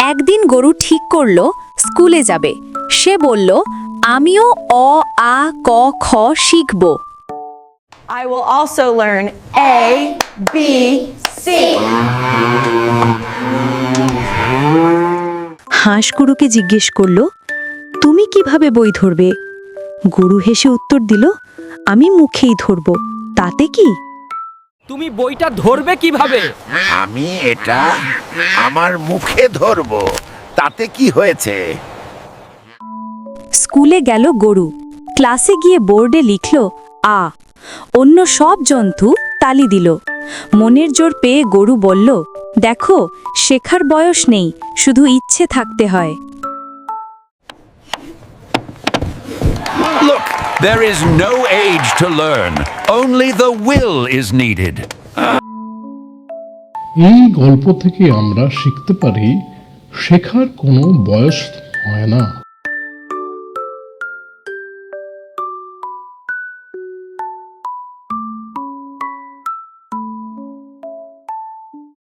একদিন গরু ঠিক করল স্কুলে যাবে। সে বলল আমিও অ আ ক খ শিখব। I will also learn A, B, C. হাঁস গরুকে জিজ্ঞেস করল তুমি কীভাবে বই ধরবে? গরু হেসে উত্তর দিল আমি মুখেই ধরব তাতে কি? তুমি বইটা ধরবে কীভাবে? আমি এটা আমার মুখে ধরবো। তাতে কি হয়েছে? স্কুলে গেল গরু। ক্লাসে গিয়ে বোর্ডে লিখল আ। অন্য সব জন্তু তালি দিল। মনের জোর পেয়ে গরু বলল দেখো শেখার বয়স নেই শুধু ইচ্ছে থাকতে হয়। There is no age to learn. Only the will is needed. এই গল্প থেকে আমরা শিখতে পারি শেখার কোনো বয়স হয় না